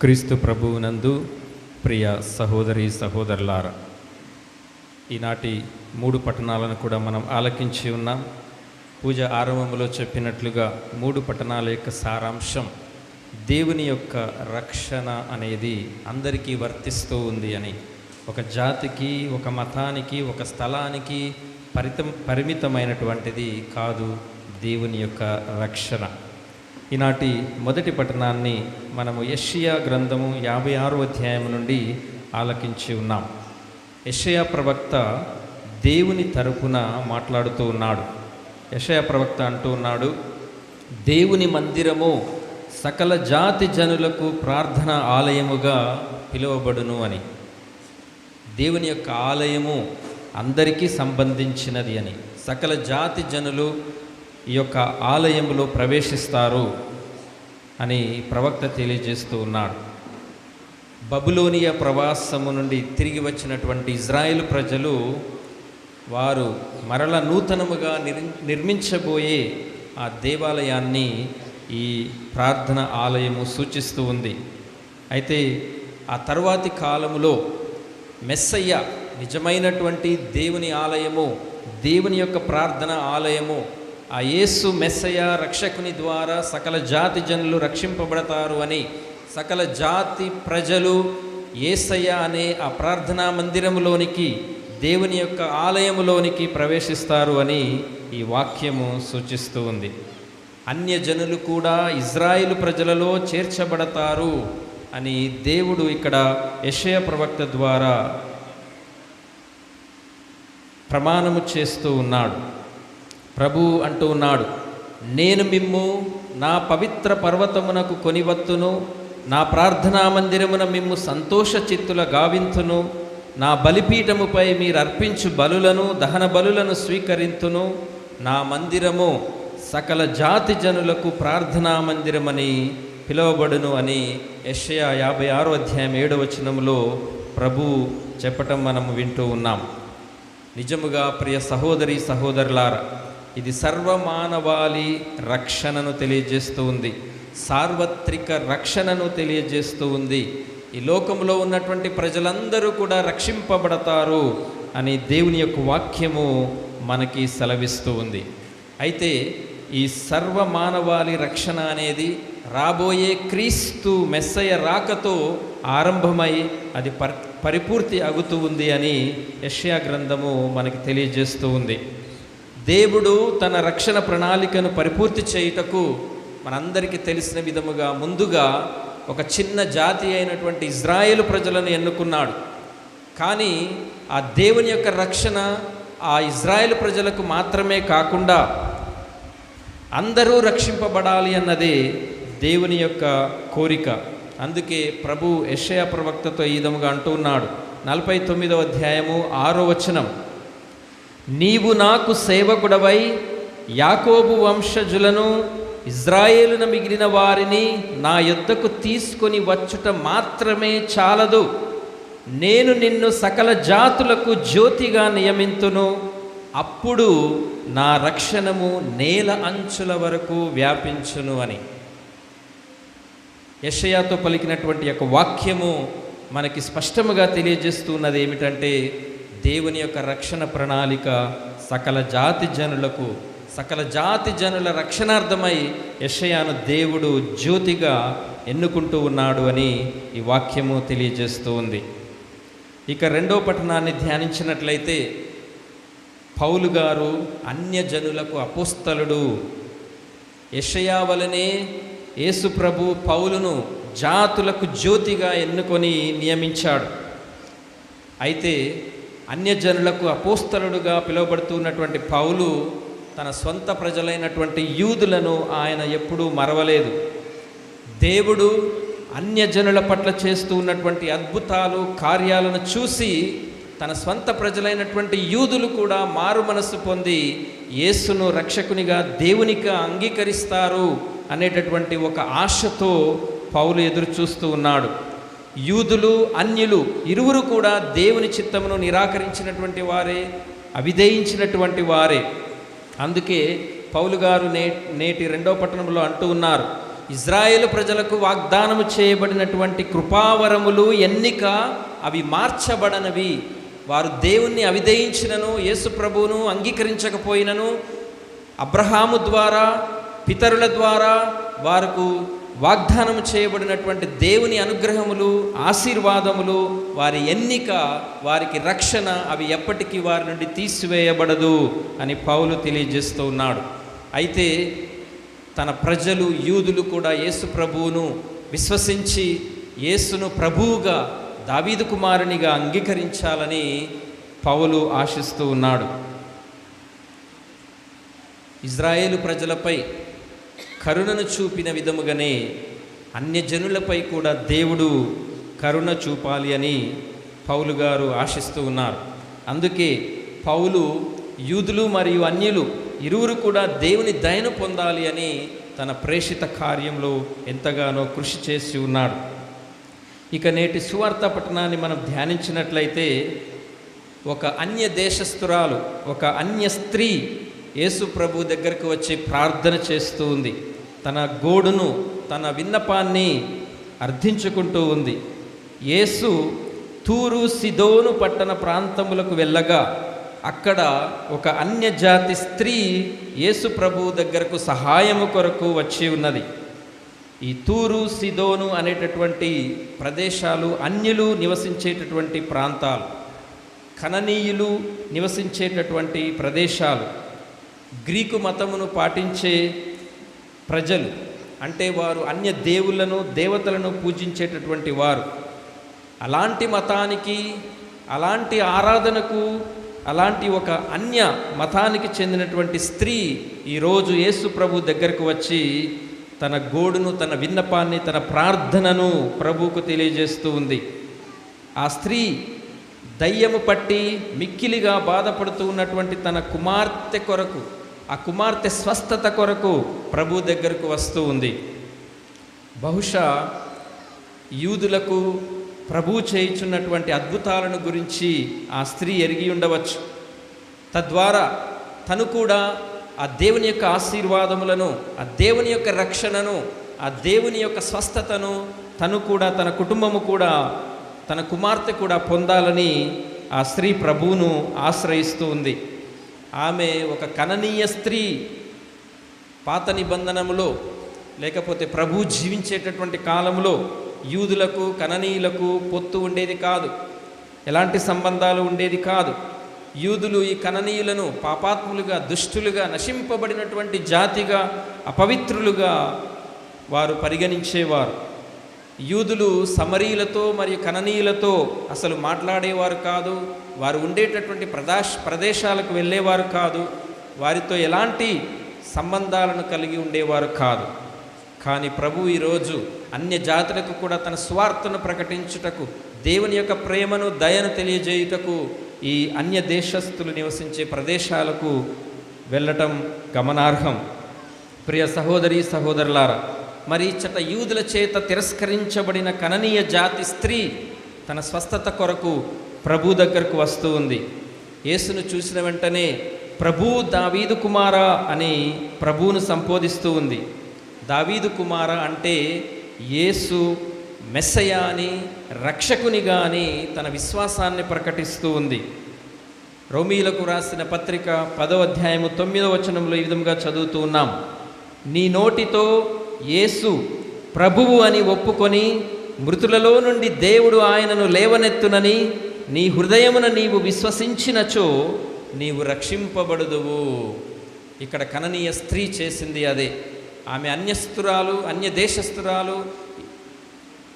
క్రీస్తు ప్రభువునందు ప్రియ సహోదరి సహోదరులారా ఈనాటి మూడు పట్టణాలను కూడా మనం ఆలకించి ఉన్నాం. పూజ ఆరంభంలో చెప్పినట్లుగా మూడు పట్టణాల యొక్క సారాంశం దేవుని యొక్క రక్షణ అనేది అందరికీ వర్తిస్తూ ఉంది అని. ఒక జాతికి ఒక మతానికి ఒక స్థలానికి పరితం పరిమితమైనటువంటిది కాదు దేవుని యొక్క రక్షణ. ఈనాటి మొదటి పట్టణాన్ని మనము యషియా గ్రంథము యాభై ఆరో అధ్యాయం నుండి ఆలకించి ఉన్నాం. యషయా ప్రవక్త దేవుని తరపున మాట్లాడుతూ ఉన్నాడు. యషయా ప్రవక్త అంటూ ఉన్నాడు దేవుని మందిరము సకల జాతి జనులకు ప్రార్థన ఆలయముగా పిలువబడును అని. దేవుని యొక్క ఆలయము అందరికీ సంబంధించినది అని. సకల జాతి జనులు ఈ యొక్క ఆలయంలో ప్రవేశిస్తారు అని ప్రవక్త తెలియజేస్తూ ఉన్నాడు. బబులోనియా ప్రవాసము నుండి తిరిగి వచ్చినటువంటి ఇజ్రాయెల్ ప్రజలు వారు మరల నూతనముగా నిర్ నిర్మించబోయే ఆ దేవాలయాన్ని ఈ ప్రార్థన ఆలయము సూచిస్తూ ఉంది. అయితే ఆ తర్వాతి కాలములో మెస్సయ్య నిజమైనటువంటి దేవుని ఆలయము దేవుని యొక్క ప్రార్థన ఆలయము ఆ యేసు మెస్సయ రక్షకుని ద్వారా సకల జాతి జనులు రక్షింపబడతారు అని సకల జాతి ప్రజలు ఏసయ్య అనే ఆ ప్రార్థనా మందిరములోనికి దేవుని యొక్క ఆలయములోనికి ప్రవేశిస్తారు అని ఈ వాక్యము సూచిస్తూ ఉంది. అన్య జనులు కూడా ఇజ్రాయిలు ప్రజలలో చేర్చబడతారు అని దేవుడు ఇక్కడ యషయ ప్రవక్త ద్వారా ప్రమాణము చేస్తూ ఉన్నాడు. ప్రభు అంటూ ఉన్నాడు నేను మిమ్ము నా పవిత్ర పర్వతమునకు కొనివత్తును నా ప్రార్థనా మందిరమున మిమ్ము సంతోష చిత్తుల గావింతును నా బలిపీఠముపై మీరు అర్పించు బలులను దహన బలులను స్వీకరింతును నా మందిరము సకల జాతి జనులకు ప్రార్థనా మందిరమని పిలువబడును అని యెషయా యాభై ఆరో అధ్యాయం ఏడవ వచనంలో ప్రభు చెప్పటం మనము వింటూ ఉన్నాం. నిజముగా ప్రియ సహోదరి సహోదరులారా ఇది సర్వమానవాళి రక్షణను తెలియజేస్తూ ఉంది. సార్వత్రిక రక్షణను తెలియజేస్తూ ఉంది. ఈ లోకంలో ఉన్నటువంటి ప్రజలందరూ కూడా రక్షింపబడతారు అని దేవుని యొక్క వాక్యము మనకి సెలవిస్తూ ఉంది. అయితే ఈ సర్వమానవాళి రక్షణ అనేది రాబోయే క్రీస్తు మెస్సయ రాకతో ఆరంభమై అది పరిపూర్తి అగుతూ ఉంది అని యష్యా గ్రంథము మనకి తెలియజేస్తూ ఉంది. దేవుడు తన రక్షణ ప్రణాళికను పరిపూర్తి చేయుటకు మనందరికీ తెలిసిన విధముగా ముందుగా ఒక చిన్న జాతి అయినటువంటి ఇజ్రాయేల్ ప్రజలను ఎన్నుకున్నాడు. కానీ ఆ దేవుని యొక్క రక్షణ ఆ ఇజ్రాయేల్ ప్రజలకు మాత్రమే కాకుండా అందరూ రక్షింపబడాలి అన్నదే దేవుని యొక్క కోరిక. అందుకే ప్రభు యషయ ప్రవక్తతో ఈ విధముగా అంటూ ఉన్నాడు. నలభై తొమ్మిదవ అధ్యాయము ఆరో వచనం. నీవు నాకు సేవకుడవై యాకోబు వంశజులను ఇజ్రాయేలున మిగిలిన వారిని నా యుద్ధకు తీసుకొని వచ్చుట మాత్రమే చాలదు. నేను నిన్ను సకల జాతులకు జ్యోతిగా నియమింతును. అప్పుడు నా రక్షణము నేల అంచుల వరకు వ్యాపించును అని. యషయాతో పలికినటువంటి యొక్క వాక్యము మనకి స్పష్టముగా తెలియజేస్తున్నది ఏమిటంటే దేవుని యొక్క రక్షణ ప్రణాళిక సకల జాతి జనులకు సకల జాతి జనుల రక్షణార్థమై యషయాను దేవుడు జ్యోతిగా ఎన్నుకుంటూ ఉన్నాడు అని ఈ వాక్యము తెలియజేస్తూ ఉంది. ఇక రెండో పట్టణాన్ని ధ్యానించినట్లయితే పౌలు గారు అన్యజనులకు అపుస్తలుడు. యషయా వలనే యేసుప్రభు పౌలును జాతులకు జ్యోతిగా ఎన్నుకొని నియమించాడు. అయితే అన్యజనులకు అపోస్తలుడుగా పిలువబడుతున్నటువంటి పౌలు తన సొంత ప్రజలైనటువంటి యూదులను ఆయన ఎప్పుడూ మరవలేదు. దేవుడు అన్యజనుల పట్ల చేస్తూ ఉన్నటువంటి అద్భుతాలు కార్యాలను చూసి తన స్వంత ప్రజలైనటువంటి యూదులు కూడా మారు మనస్సు పొంది యేసును రక్షకునిగా దేవునిగా అంగీకరిస్తారు అనేటటువంటి ఒక ఆశతో పౌలు ఎదురు చూస్తూ ఉన్నాడు. యూదులు అన్యులు ఇరువురు కూడా దేవుని చిత్తమును నిరాకరించినటువంటి వారే అవిధేయించినటువంటి వారే. అందుకే పౌలు గారు నే నేటి రెండో పట్టణంలో అంటూ ఉన్నారు ఇజ్రాయేల్ ప్రజలకు వాగ్దానము చేయబడినటువంటి కృపావరములు ఎన్నిక అవి మార్చబడనవి. వారు దేవుణ్ణి అవిధేయించినను యేసుప్రభువును అంగీకరించకపోయినను అబ్రహాము ద్వారా పితరుల ద్వారా వారికి వాగ్దానం చేయబడినటువంటి దేవుని అనుగ్రహములు ఆశీర్వాదములు వారి ఎన్నిక వారికి రక్షణ అవి ఎప్పటికీ వారి నుండి తీసివేయబడదు అని పౌలు తెలియజేస్తూ ఉన్నాడు. అయితే తన ప్రజలు యూదులు కూడా యేసు ప్రభువును విశ్వసించి యేసును ప్రభువుగా దావీదు కుమారునిగా అంగీకరించాలని పౌలు ఆశిస్తూ ఉన్నాడు. ఇజ్రాయేలు ప్రజలపై కరుణను చూపిన విధముగానే అన్యజనులపై కూడా దేవుడు కరుణ చూపాలి అని పౌలు గారు ఆశిస్తూ ఉన్నారు. అందుకే పౌలు యూదులు మరియు అన్యులు ఇరువురు కూడా దేవుని దయను పొందాలి అని తన ప్రేషిత కార్యంలో ఎంతగానో కృషి చేసి ఉన్నాడు. ఇక నేటి సువార్త పట్టణాన్ని మనం ధ్యానించినట్లయితే ఒక అన్య దేశస్థురాలు ఒక అన్య స్త్రీ యేసు ప్రభు దగ్గరకు వచ్చి ప్రార్థన చేస్తూ ఉంది. తన గోడును తన విన్నపాన్ని అర్థించుకుంటూ ఉంది. యేసు తూరు సిదోను పట్టణ ప్రాంతములకు వెళ్ళగా అక్కడ ఒక అన్యజాతి స్త్రీ యేసు ప్రభు దగ్గరకు సహాయము కొరకు వచ్చి ఉన్నది. ఈ తూరు సిదోను అనేటటువంటి ప్రదేశాలు అన్యులు నివసించేటటువంటి ప్రాంతాలు కననీయులు నివసించేటటువంటి ప్రదేశాలు. గ్రీకు మతమును పాటించే ప్రజలు. అంటే వారు అన్య దేవుళ్ళను దేవతలను పూజించేటటువంటి వారు. అలాంటి మతానికి అలాంటి ఆరాధనకు అలాంటి ఒక అన్య మతానికి చెందినటువంటి స్త్రీ ఈరోజు యేసు ప్రభు దగ్గరకు వచ్చి తన గోడును తన విన్నపాన్ని తన ప్రార్థనను ప్రభువుకు తెలియజేస్తూ ఉంది. ఆ స్త్రీ దయ్యము పట్టి మిక్కిలిగా బాధపడుతూ ఉన్నటువంటి తన కుమార్తె కొరకు ఆ కుమార్తె స్వస్థత కొరకు ప్రభు దగ్గరకు వస్తూ ఉంది. బహుశా యూదులకు ప్రభు చేయుచున్నటువంటి అద్భుతాలను గురించి ఆ స్త్రీ ఎరిగి ఉండవచ్చు. తద్వారా తను కూడా ఆ దేవుని యొక్క ఆశీర్వాదములను ఆ దేవుని యొక్క రక్షణను ఆ దేవుని యొక్క స్వస్థతను తను కూడా తన కుటుంబము కూడా తన కుమార్తె కూడా పొందాలని ఆ స్త్రీ ప్రభువును ఆశ్రయిస్తూ ఉంది. ఆమె ఒక కననీయ స్త్రీ పాత నిబంధనములో లేకపోతే ప్రభు జీవించేటటువంటి కాలంలో యూదులకు కననీయులకు పొత్తు ఉండేది కాదు. ఎలాంటి సంబంధాలు ఉండేది కాదు. యూదులు ఈ కననీయులను పాపాత్ములుగా దుష్టులుగా నశింపబడినటువంటి జాతిగా అపవిత్రులుగా వారు పరిగణించేవారు. యూదులు సమరీలతో మరియు కననీయులతో అసలు మాట్లాడేవారు కాదు. వారు ఉండేటటువంటి ప్రదేశ ప్రదేశాలకు వెళ్ళేవారు కాదు. వారితో ఎలాంటి సంబంధాలను కలిగి ఉండేవారు కాదు. కానీ ప్రభు ఈరోజు అన్య జాతులకు కూడా తన స్వార్థను ప్రకటించుటకు దేవుని యొక్క ప్రేమను దయను తెలియజేయుటకు ఈ అన్య దేశస్థులు నివసించే ప్రదేశాలకు వెళ్ళటం గమనార్హం. ప్రియ సహోదరి సహోదరులారా మరి ఇచ్చట యూదుల చేత తిరస్కరించబడిన కననీయ జాతి స్త్రీ తన స్వస్థత కొరకు ప్రభు దగ్గరకు వస్తూ ఉంది. యేసును చూసిన వెంటనే ప్రభు దావీదు కుమార అని ప్రభువును సంబోధిస్తూ ఉంది. దావీదు కుమార అంటే యేసు మెస్సయాని రక్షకునిగా అని తన విశ్వాసాన్ని ప్రకటిస్తూ ఉంది. రోమీలకు రాసిన పత్రిక పదో అధ్యాయము తొమ్మిదో వచనంలో ఈ విధంగా చదువుతూ ఉన్నాం. నీ నోటితో యేసు ప్రభువు అని ఒప్పుకొని మృతులలో నుండి దేవుడు ఆయనను లేవనెత్తునని నీ హృదయమున నీవు విశ్వసించినచో నీవు రక్షింపబడుదువు. ఇక్కడ కననీయ స్త్రీ చేసింది అదే. ఆమె అన్యస్తురాలు అన్య దేశస్తురాలు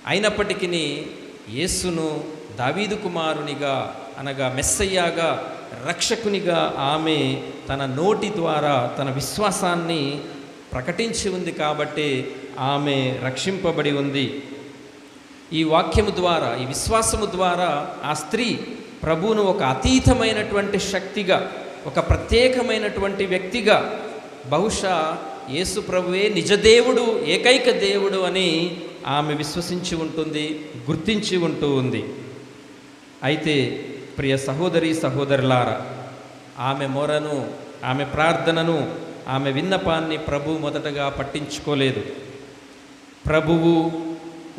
అయినప్పటికీ యేసును దావీదు కుమారునిగా అనగా మెస్సయ్యాగా రక్షకునిగా ఆమె తన నోటి ద్వారా తన విశ్వాసాన్ని ప్రకటించి ఉంది కాబట్టి ఆమె రక్షింపబడి ఉంది. ఈ వాక్యము ద్వారా ఈ విశ్వాసము ద్వారా ఆ స్త్రీ ప్రభువును ఒక అతీతమైనటువంటి శక్తిగా ఒక ప్రత్యేకమైనటువంటి వ్యక్తిగా బహుశా యేసు ప్రభువే నిజదేవుడు ఏకైక దేవుడు అని ఆమె విశ్వసించి ఉంటుంది గుర్తించి ఉంటూ ఉంది. అయితే ప్రియ సహోదరి సహోదరులారా ఆమె మొరను ఆమె ప్రార్థనను ఆమె విన్నపాన్ని ప్రభు మొదటగా పట్టించుకోలేదు. ప్రభువు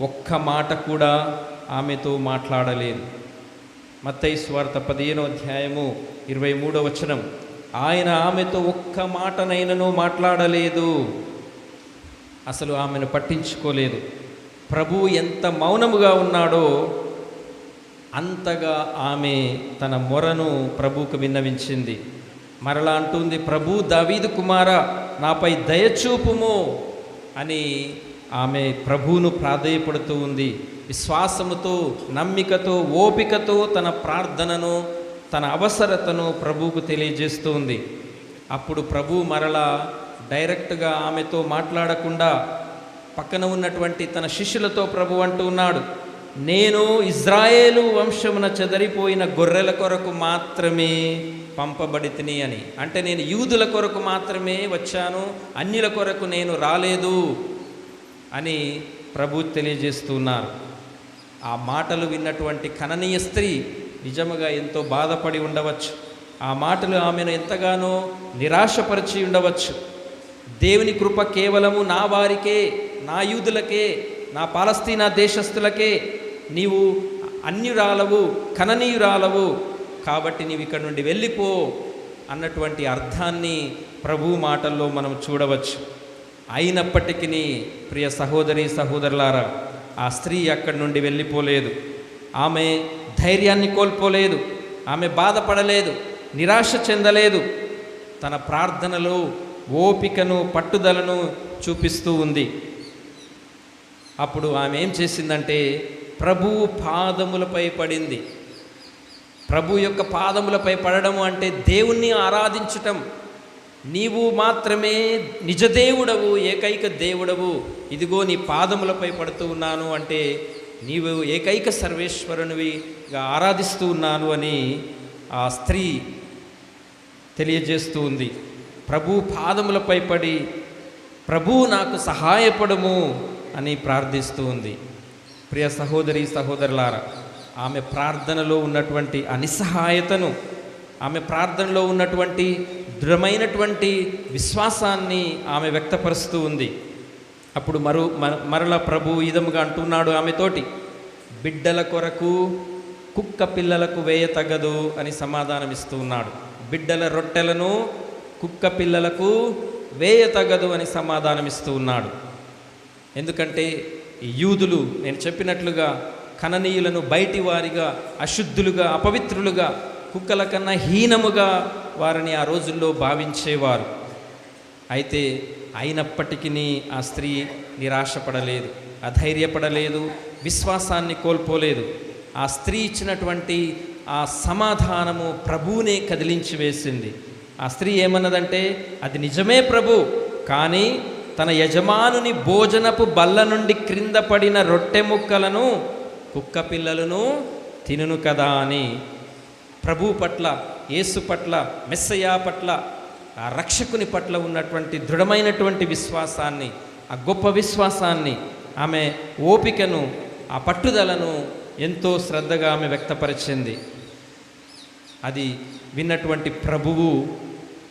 ఒక్క మాట కూడా ఆమెతో మాట్లాడలేదు. మత్తయి స్వార్థ పదిహేనో అధ్యాయము ఇరవై మూడో వచనం. ఆయన ఆమెతో ఒక్క మాటనైనను మాట్లాడలేదు. అసలు ఆమెను పట్టించుకోలేదు. ప్రభు ఎంత మౌనముగా ఉన్నాడో అంతగా ఆమె తన మొరను ప్రభువుకు విన్నవించింది. మరలా అంటుంది ప్రభు దావీదు కుమార నాపై దయచూపుము అని ఆమె ప్రభువును ప్రాధేయపడుతూ ఉంది. విశ్వాసముతో నమ్మికతో ఓపికతో తన ప్రార్థనను తన అవసరతను ప్రభువుకు తెలియజేస్తూ ఉంది. అప్పుడు ప్రభు మరలా డైరెక్ట్గా ఆమెతో మాట్లాడకుండా పక్కన ఉన్నటువంటి తన శిష్యులతో ప్రభు అంటూ ఉన్నాడు నేను ఇజ్రాయేలు వంశమున చెదరిపోయిన గొర్రెల కొరకు మాత్రమే పంపబడి తిని అని. అంటే నేను యూదుల కొరకు మాత్రమే వచ్చాను అన్యుల కొరకు నేను రాలేదు అని ప్రభు తెలియజేస్తున్నారు ఆ మాటలు విన్నటువంటి కననీయ స్త్రీ నిజముగా ఎంతో బాధపడి ఉండవచ్చు. ఆ మాటలు ఆమెను ఎంతగానో నిరాశపరిచి ఉండవచ్చు. దేవుని కృప కేవలము నా వారికే నా యూదులకే నా పాలస్తీనా దేశస్థులకే నీవు అన్యురాలవు కననీయురాలవు కాబట్టి నీవు ఇక్కడ నుండి వెళ్ళిపో అన్నటువంటి అర్థాన్ని ప్రభు మాటల్లో మనం చూడవచ్చు. అయినప్పటికీ ప్రియ సహోదరి సహోదరులారా ఆ స్త్రీ అక్కడి నుండి వెళ్ళిపోలేదు. ఆమె ధైర్యాన్ని కోల్పోలేదు. ఆమె బాధపడలేదు. నిరాశ చెందలేదు. తన ప్రార్థనలో ఓపికను పట్టుదలను చూపిస్తూ ఉంది. అప్పుడు ఆమె ఏం చేసిందంటే ప్రభువు పాదములపై పడింది. ప్రభు యొక్క పాదములపై పడడం అంటే దేవుణ్ణి ఆరాధించటం. నీవు మాత్రమే నిజదేవుడవు ఏకైక దేవుడవు. ఇదిగో నీ పాదములపై పడుతూ ఉన్నాను అంటే నీవు ఏకైక సర్వేశ్వరునివిగా ఆరాధిస్తూ ఉన్నాను అని ఆ స్త్రీ తెలియజేస్తూ ఉంది. ప్రభు పాదములపై పడి ప్రభు నాకు సహాయపడము అని ప్రార్థిస్తూ ఉంది. ప్రియ సహోదరి సహోదరులారా ఆమె ప్రార్థనలో ఉన్నటువంటి అనిసహాయతను ఆమె ప్రార్థనలో ఉన్నటువంటి దృఢమైనటువంటి విశ్వాసాన్ని ఆమె వ్యక్తపరుస్తూ ఉంది. అప్పుడు మరో మ- మరల ప్రభు ఇదముగా అంటున్నాడు ఆమెతోటి బిడ్డల కొరకు కుక్క పిల్లలకు వేయ తగదు అని సమాధానం ఇస్తూ ఉన్నాడు. బిడ్డల రొట్టెలను కుక్క పిల్లలకు వేయ తగదు అని సమాధానం ఇస్తూ ఉన్నాడు. ఎందుకంటే యూదులు నేను చెప్పినట్లుగా కననీయులను బయటి వారిగా అశుద్ధులుగా అపవిత్రులుగా కుక్కల కన్నా హీనముగా వారిని ఆ రోజుల్లో భావించేవారు. అయితే అయినప్పటికీ ఆ స్త్రీ నిరాశపడలేదు అధైర్యపడలేదు విశ్వాసాన్ని కోల్పోలేదు. ఆ స్త్రీ ఇచ్చినటువంటి ఆ సమాధానము ప్రభువునే కదిలించి వేసింది. ఆ స్త్రీ ఏమన్నదంటే అది నిజమే ప్రభు కానీ తన యజమానుని భోజనపు బల్ల నుండి క్రింద పడిన రొట్టె ముక్కలను కుక్క పిల్లలను తినును కదా అని ప్రభు పట్ల యేసు పట్ల మెస్సయా పట్ల ఆ రక్షకుని పట్ల ఉన్నటువంటి దృఢమైనటువంటి విశ్వాసాన్ని ఆ గొప్ప విశ్వాసాన్ని ఆమె ఓపికను ఆ పట్టుదలను ఎంతో శ్రద్ధగా ఆమె వ్యక్తపరిచింది. అది విన్నటువంటి ప్రభువు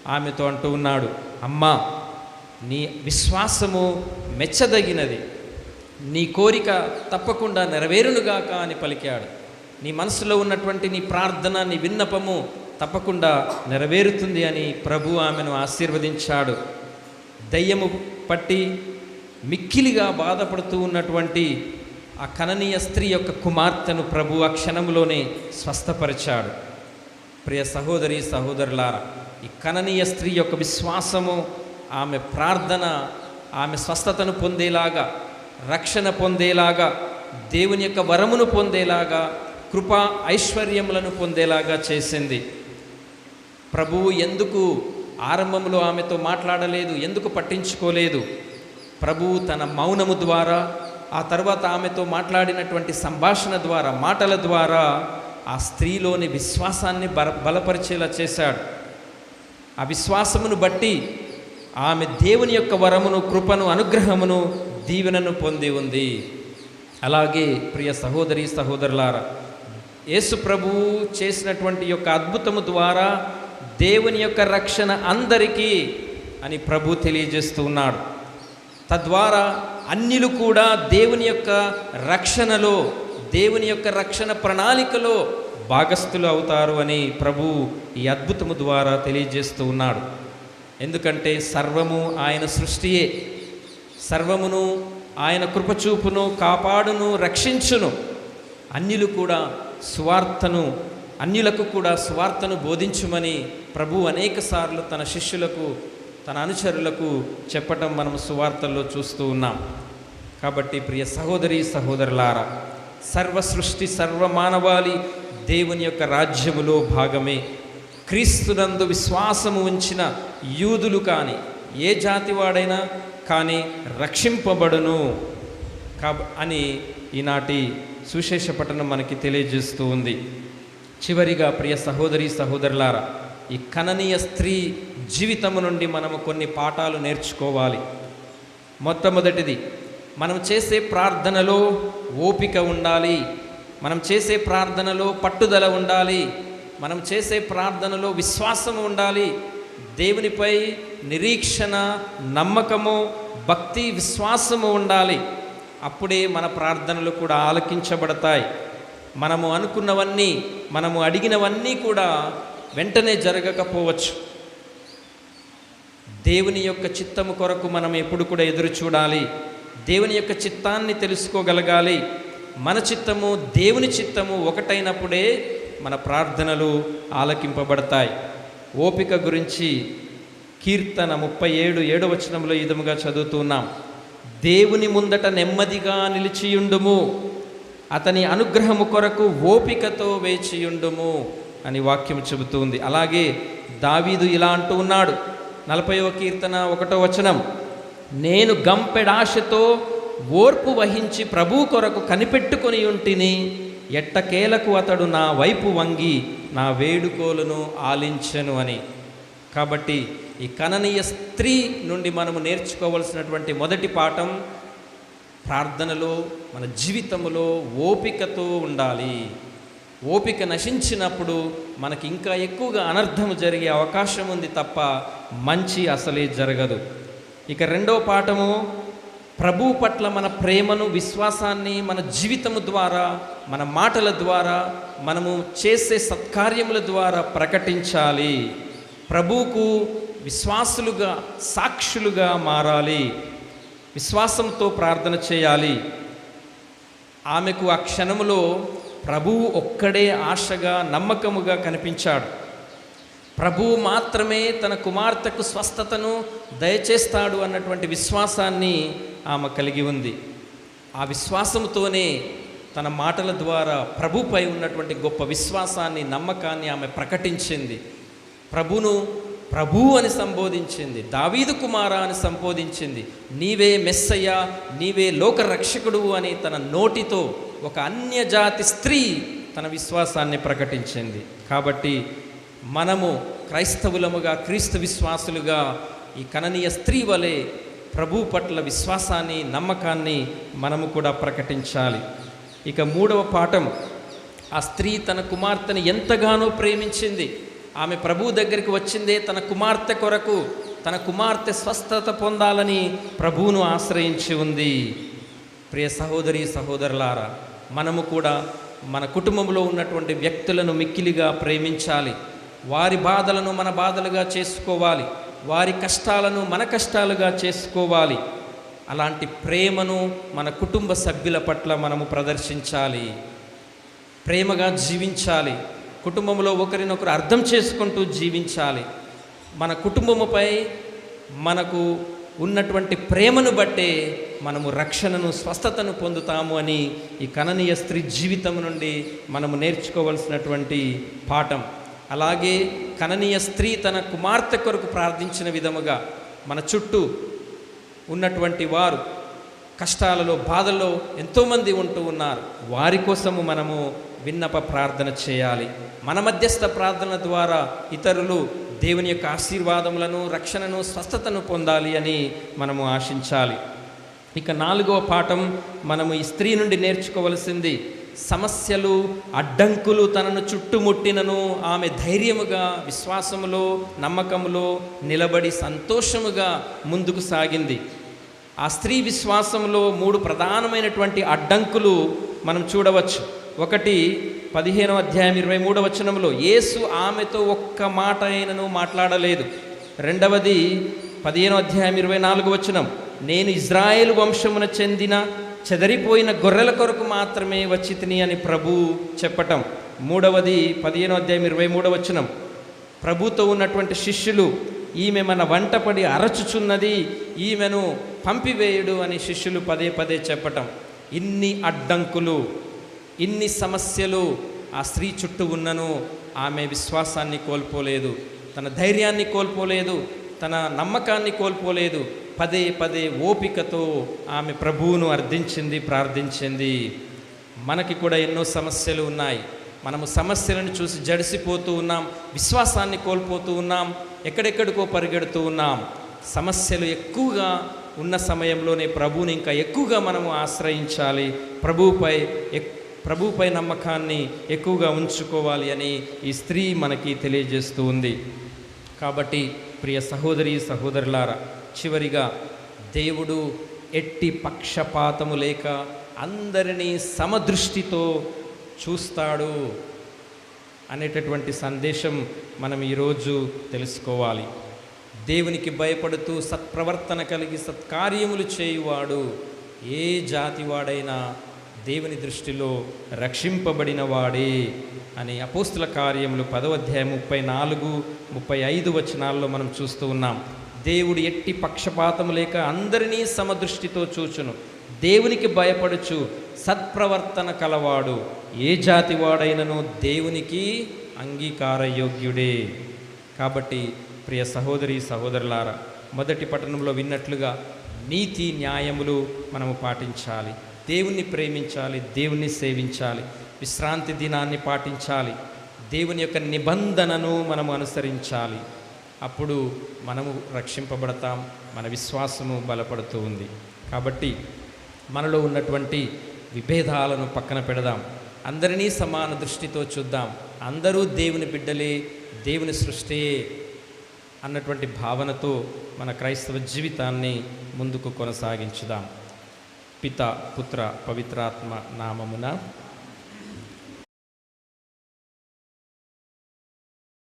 ఆమెతో అంటూ ఉన్నాడు అమ్మా నీ విశ్వాసము మెచ్చదగినది. నీ కోరిక తప్పకుండా నెరవేరునుగాక అని పలికాడు. నీ మనసులో ఉన్నటువంటి నీ ప్రార్థన నీ విన్నపము తప్పకుండా నెరవేరుతుంది అని ప్రభు ఆమెను ఆశీర్వదించాడు. దయ్యము పట్టి మిక్కిలిగా బాధపడుతూ ఉన్నటువంటి ఆ కననీయ స్త్రీ యొక్క కుమార్తెను ప్రభు ఆ క్షణంలోనే స్వస్థపరిచాడు. ప్రియ సహోదరి సహోదరులారా ఈ కననీయ స్త్రీ యొక్క విశ్వాసము ఆమె ప్రార్థన ఆమె స్వస్థతను పొందేలాగా రక్షణ పొందేలాగా దేవుని యొక్క వరమును పొందేలాగా కృపా ఐశ్వర్యములను పొందేలాగా చేసింది. ప్రభువు ఎందుకు ఆరంభంలో ఆమెతో మాట్లాడలేదు ఎందుకు పట్టించుకోలేదు? ప్రభువు తన మౌనము ద్వారా ఆ తర్వాత ఆమెతో మాట్లాడినటువంటి సంభాషణ ద్వారా మాటల ద్వారా ఆ స్త్రీలోని విశ్వాసాన్ని బల బలపరిచేలా చేశాడు. ఆ విశ్వాసమును బట్టి ఆమె దేవుని యొక్క వరమును కృపను అనుగ్రహమును దీవెనను పొంది ఉంది. అలాగే ప్రియ సహోదరి సహోదరులారా యేసు ప్రభువు చేసినటువంటి యొక్క అద్భుతము ద్వారా దేవుని యొక్క రక్షణ అందరికీ అని ప్రభు తెలియజేస్తూ ఉన్నాడు. తద్వారా అన్యులు కూడా దేవుని యొక్క రక్షణలో దేవుని యొక్క రక్షణ ప్రణాళికలో భాగస్థులు అవుతారు అని ప్రభు ఈ అద్భుతము ద్వారా తెలియజేస్తూ ఉన్నాడు. ఎందుకంటే సర్వము ఆయన సృష్టియే. సర్వమును ఆయన కృపచూపును కాపాడును రక్షించును. అన్యులు కూడా స్వార్థను అన్యులకు కూడా స్వార్థను బోధించుమని ప్రభు అనేకసార్లు తన శిష్యులకు తన అనుచరులకు చెప్పటం మనం సువార్తల్లో చూస్తూ ఉన్నాం. కాబట్టి ప్రియ సహోదరి సహోదరులారా సర్వ సృష్టి సర్వ మానవాళి దేవుని యొక్క రాజ్యములో భాగమే. క్రీస్తునందు విశ్వాసము ఉంచిన యూదులు కానీ ఏ జాతి వాడైనా కానీ రక్షింపబడును కాబ అని ఈనాటి సుశేష పట్టణం మనకి తెలియజేస్తూ ఉంది. చివరిగా ప్రియ సహోదరి సహోదరులారా ఈ కననీయ స్త్రీ జీవితము నుండి మనము కొన్ని పాఠాలు నేర్చుకోవాలి. మొట్టమొదటిది మనం చేసే ప్రార్థనలో ఓపిక ఉండాలి. మనం చేసే ప్రార్థనలో పట్టుదల ఉండాలి. మనం చేసే ప్రార్థనలో విశ్వాసం ఉండాలి. దేవునిపై నిరీక్షణ నమ్మకము భక్తి విశ్వాసము ఉండాలి. అప్పుడే మన ప్రార్థనలు కూడా ఆలకించబడతాయి. మనము అనుకున్నవన్నీ మనము అడిగినవన్నీ కూడా వెంటనే జరగకపోవచ్చు. దేవుని యొక్క చిత్తము కొరకు మనం ఎప్పుడు కూడా ఎదురు చూడాలి. దేవుని యొక్క చిత్తాన్ని తెలుసుకోగలగాలి. మన చిత్తము దేవుని చిత్తము ఒకటైనప్పుడే మన ప్రార్థనలు ఆలకింపబడతాయి. ఓపిక గురించి కీర్తన ముప్పై ఏడు ఏడవ వచనంలో ఇదముగా చదువుతున్నాం దేవుని ముందట నెమ్మదిగా నిలిచియుండుము. అతని అనుగ్రహము కొరకు ఓపికతో వేచియుండుము అని వాక్యం చెబుతుంది అలాగే దావీదు ఇలా అంటూ ఉన్నాడు. నలభైవ కీర్తన ఒకటో వచనం నేను గంపెడాశతో ఓర్పు వహించి ప్రభు కొరకు కనిపెట్టుకొని ఉంటిని ఎట్టకేలకు అతడు నా వైపు వంగి నా వేడుకోలను ఆలించెను అని. కాబట్టి ఈ కననీయ స్త్రీ నుండి మనము నేర్చుకోవలసినటువంటి మొదటి పాఠం ప్రార్థనలో మన జీవితంలో ఓపికతో ఉండాలి. ఓపిక నశించినప్పుడు మనకి ఇంకా ఎక్కువగా అనర్థం జరిగే అవకాశం ఉంది తప్ప మంచి అసలే జరగదు. ఇక రెండో పాఠము ప్రభు పట్ల మన ప్రేమను విశ్వాసాన్ని మన జీవితము ద్వారా మన మాటల ద్వారా మనము చేసే సత్కార్యముల ద్వారా ప్రకటించాలి. ప్రభువుకు విశ్వాసులుగా సాక్షులుగా మారాలి. విశ్వాసంతో ప్రార్థన చేయాలి. ఆమెకు ఆ క్షణములో ప్రభువు ఒక్కడే ఆశగా నమ్మకముగా కనిపించాడు. ప్రభువు మాత్రమే తన కుమార్తెకు స్వస్థతను దయచేస్తాడు అన్నటువంటి విశ్వాసాన్ని ఆమె కలిగి ఉంది. ఆ విశ్వాసంతోనే తన మాటల ద్వారా ప్రభుపై ఉన్నటువంటి గొప్ప విశ్వాసాన్ని నమ్మకాన్ని ఆమె ప్రకటించింది. ప్రభును ప్రభు అని సంబోధించింది దావీదు కుమార అని సంబోధించింది. నీవే మెస్సయ్య నీవే లోకరక్షకుడు అని తన నోటితో ఒక అన్యజాతి స్త్రీ తన విశ్వాసాన్ని ప్రకటించింది. కాబట్టి మనము క్రైస్తవులముగా క్రీస్తు విశ్వాసులుగా ఈ కననీయ స్త్రీ వలె ప్రభు పట్ల విశ్వాసాన్ని నమ్మకాన్ని మనము కూడా ప్రకటించాలి. ఇక మూడవ పాఠం ఆ స్త్రీ తన కుమార్తెను ఎంతగానో ప్రేమించింది. ఆమె ప్రభు దగ్గరికి వచ్చిందే తన కుమార్తె కొరకు తన కుమార్తె స్వస్థత పొందాలని ప్రభువును ఆశ్రయించి ఉంది. ప్రియ సహోదరి సహోదరులారా మనము కూడా మన కుటుంబంలో ఉన్నటువంటి వ్యక్తులను మిక్కిలిగా ప్రేమించాలి. వారి బాధలను మన బాధలుగా చేసుకోవాలి. వారి కష్టాలను మన కష్టాలుగా చేసుకోవాలి. అలాంటి ప్రేమను మన కుటుంబ సభ్యుల పట్ల మనము ప్రదర్శించాలి. ప్రేమగా జీవించాలి. కుటుంబంలో ఒకరినొకరు అర్థం చేసుకుంటూ జీవించాలి. మన కుటుంబముపై మనకు ఉన్నటువంటి ప్రేమను బట్టే మనము రక్షణను స్వస్థతను పొందుతాము అని ఈ కననీయ స్త్రీ జీవితం నుండి మనము నేర్చుకోవలసినటువంటి పాఠం. అలాగే కననీయ స్త్రీ తన కుమార్తె కొరకు ప్రార్థించిన విధముగా మన చుట్టూ ఉన్నటువంటి వారు కష్టాలలో బాధల్లో ఎంతోమంది ఉంటూ ఉన్నారు. వారి కోసము మనము విన్నప ప్రార్థన చేయాలి. మన మధ్యస్థ ప్రార్థన ద్వారా ఇతరులు దేవుని యొక్క ఆశీర్వాదములను రక్షణను స్వస్థతను పొందాలి అని మనము ఆశించాలి. ఇక నాలుగవ పాఠం మనము ఈ స్త్రీ నుండి నేర్చుకోవలసింది సమస్యలు అడ్డంకులు తనను చుట్టుముట్టినను ఆమె ధైర్యముగా విశ్వాసములో నమ్మకములో నిలబడి సంతోషముగా ముందుకు సాగింది. ఆ స్త్రీ విశ్వాసంలో మూడు ప్రధానమైనటువంటి అడ్డంకులు మనం చూడవచ్చు. ఒకటి పదిహేనవ అధ్యాయం ఇరవై మూడవ వచనంలో యేసు ఆమెతో ఒక్క మాట అయినను మాట్లాడలేదు. రెండవది పదిహేనో అధ్యాయం ఇరవై నాలుగు వచనం నేను ఇజ్రాయేల్ వంశమున చెందిన చెదరిపోయిన గొర్రెల కొరకు మాత్రమే వచ్చి తిని అని ప్రభు చెప్పటం. మూడవది పదిహేనో అధ్యాయం ఇరవై మూడవ వచనం. ప్రభుతో ఉన్నటువంటి శిష్యులు ఈమె మన వంటపడి అరచుచున్నది ఈమెను పంపివేయుడు అని శిష్యులు పదే పదే చెప్పటం. ఇన్ని అడ్డంకులు ఇన్ని సమస్యలు ఆ స్త్రీ చుట్టూ ఉన్నను. ఆమె విశ్వాసాన్ని కోల్పోలేదు తన ధైర్యాన్ని కోల్పోలేదు తన నమ్మకాన్ని కోల్పోలేదు పదే పదే ఓపికతో ఆమె ప్రభువును అర్థించింది ప్రార్థించింది. మనకి కూడా ఎన్నో సమస్యలు ఉన్నాయి. మనము సమస్యలను చూసి జడిసిపోతూ ఉన్నాం విశ్వాసాన్ని కోల్పోతూ ఉన్నాం ఎక్కడెక్కడికో పరిగెడుతూ ఉన్నాం. సమస్యలు ఎక్కువగా ఉన్న సమయంలోనే ప్రభువుని ఇంకా ఎక్కువగా మనము ఆశ్రయించాలి. ప్రభువుపై ఎక్ ప్రభువుపై నమ్మకాన్ని ఎక్కువగా ఉంచుకోవాలి అని ఈ స్త్రీ మనకి తెలియజేస్తూ ఉంది. కాబట్టి ప్రియ సహోదరి సహోదరులారా చివరిగా దేవుడు ఎట్టి పక్షపాతము లేక అందరినీ సమదృష్టితో చూస్తాడు అనేటటువంటి సందేశం మనం ఈరోజు తెలుసుకోవాలి. దేవునికి భయపడుతూ సత్ప్రవర్తన కలిగి సత్కార్యములు చేయువాడు ఏ జాతివాడైనా దేవుని దృష్టిలో రక్షింపబడిన వాడే అని అపోస్తుల కార్యములు పదవ అధ్యాయం ముప్పై నాలుగు ముప్పై ఐదు వచనాల్లో మనం చూస్తూ ఉన్నాం. దేవుడు ఎట్టి పక్షపాతం లేక అందరినీ సమదృష్టితో చూచును. దేవునికి భయపడుచు సత్ప్రవర్తన కలవాడు. ఏ జాతి వాడైనను దేవునికి అంగీకారయోగ్యుడే. కాబట్టి ప్రియ సహోదరి సహోదరులారా మొదటి పట్టణంలో విన్నట్లుగా నీతి న్యాయములు మనము పాటించాలి. దేవుణ్ణి ప్రేమించాలి దేవుణ్ణి సేవించాలి. విశ్రాంతి దినాన్ని పాటించాలి. దేవుని యొక్క నిబంధనను మనము అనుసరించాలి. అప్పుడు మనము రక్షింపబడతాం మన విశ్వాసము బలపడుతూ ఉంది. కాబట్టి మనలో ఉన్నటువంటి విభేదాలను పక్కన పెడదాం. అందరినీ సమాన దృష్టితో చూద్దాం. అందరూ దేవుని బిడ్డలే దేవుని సృష్టియే అన్నటువంటి భావనతో మన క్రైస్తవ జీవితాన్ని ముందుకు కొనసాగించుదాం. పిత పుత్ర పవిత్రాత్మ నామమున